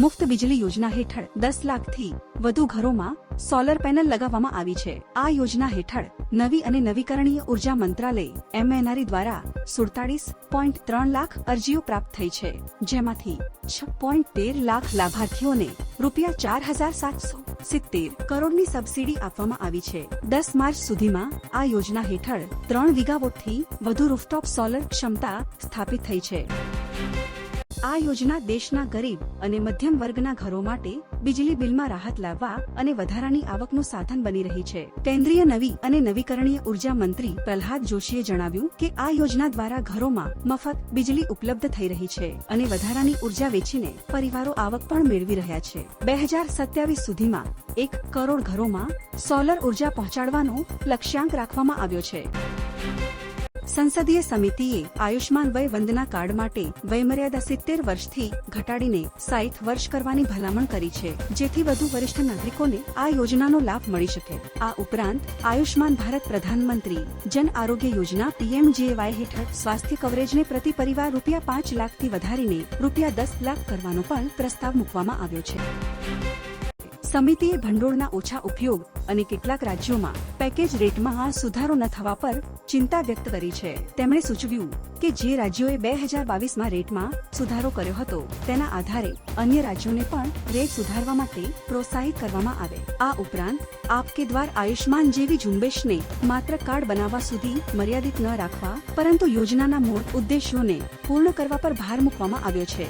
મુફ્ત વીજળી યોજના હેઠળ દસ લાખથી વધુ ઘરોમાં સોલર પેનલ લગાવવામાં આવી છે. આ યોજના હેઠળ નવી અને નવીકરણીય ઊર્જા મંત્રાલય એમએનઆરઈ દ્વારા સુડતાલીસ પોઈન્ટ ત્રણ લાખ અરજીઓ પ્રાપ્ત થઈ છે, જેમાંથી છ પોઈન્ટ તેર લાખ લાભાર્થીઓને રૂપિયા ચાર હજાર સાતસો સિત્તેર કરોડની સબસિડી આપવામાં આવી છે. દસ માર્ચ સુધીમાં આ યોજના હેઠળ ત્રણ ગીગાવોટથી વધુ રૂફટોપ સોલર ક્ષમતા સ્થાપિત થઈ છે. આ યોજના દેશના ગરીબ અને મધ્યમ વર્ગના ઘરો માટે વીજળી બિલમાં રાહત લાવવા અને વધારાની આવકનું સાધન બની રહી છે. કેન્દ્રીય નવી અને નવીકરણીય ઊર્જા મંત્રી પ્રહલાદ જોશીએ જણાવ્યું કે આ યોજના દ્વારા ઘરોમાં મફત વીજળી ઉપલબ્ધ થઈ રહી છે અને વધારાની ઊર્જા વેચીને પરિવારો આવક પણ મેળવી રહ્યા છે. બે હજાર સત્યાવીસ સુધીમાં એક કરોડ ઘરોમાં સોલર ઊર્જા પહોંચાડવાનો લક્ષ્યાંક રાખવામાં આવ્યો છે. સંસદીય સમિતિએ આયુષ્માન વય વંદના કાર્ડ માટે વયમર્યાદા સિત્તેર વર્ષથી ઘટાડીને સાઠ વર્ષ કરવાની ભલામણ કરી છે. જેથી વધુ વરિષ્ઠ નાગરિકોને આ યોજનાનો લાભ મળી શકે. આ ઉપરાંત આયુષ્માન ભારત પ્રધાનમંત્રી જન આરોગ્ય યોજના પીએમજેવાય હેઠળ સ્વાસ્થ્ય કવરેજને પ્રતિ પરિવાર રૂપિયા પાંચ લાખથી વધારીને રૂપિયા દસ લાખ કરવાનો પણ પ્રસ્તાવ મૂકવામાં આવ્યો છે. સમિતિએ ભંડોળના ઓછા ઉપયોગ અને કેટલાક રાજ્યોમાં પેકેજ રેટમાં સુધારો ન થવા પર ચિંતા વ્યક્ત કરી છે. તેમણે સૂચવ્યું કે જે રાજ્યોએ બે હજાર બાવીસમાં રેટમાં સુધારો કર્યો હતો, તેના આધારે અન્ય રાજ્યોને પણ રેટ સુધારવા માટે પ્રોત્સાહિત કરવામાં આવે. આ ઉપરાંત, આપકે દ્વાર આયુષ્માન જેવી ઝુંબેશને માત્ર કાર્ડ બનાવવા સુધી મર્યાદિત ન રાખવા, પરંતુ યોજનાના મૂળ ઉદ્દેશ્યોને પૂર્ણ કરવા પર ભાર મૂકવામાં આવ્યો છે.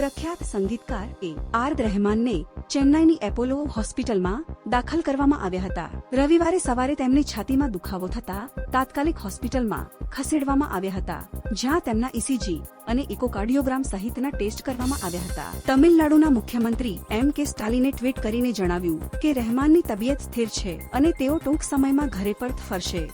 પ્રખ્યાત સંગીતકાર એ આર રહેમાનને ચેન્નાઈની એપોલો હોસ્પિટલમાં દાખલ કરવામાં આવ્યા હતા. રવિવારે સવારે તેમની છાતીમાં દુખાવો થતા તાત્કાલિક હોસ્પિટલમાં ખસેડવામાં આવ્યા હતા, જ્યાં તેમના ઇસીજી અને ઇકોકાર્ડિયોગ્રામ સહિતના ટેસ્ટ કરવામાં આવ્યા હતા. તમિલનાડુના મુખ્યમંત્રી એમ કે સ્ટાલિને ટ્વીટ કરીને જણાવ્યું કે રહેમાનની તબિયત સ્થિર છે અને તેઓ ટૂંક સમયમાં ઘરે પરત ફરશે.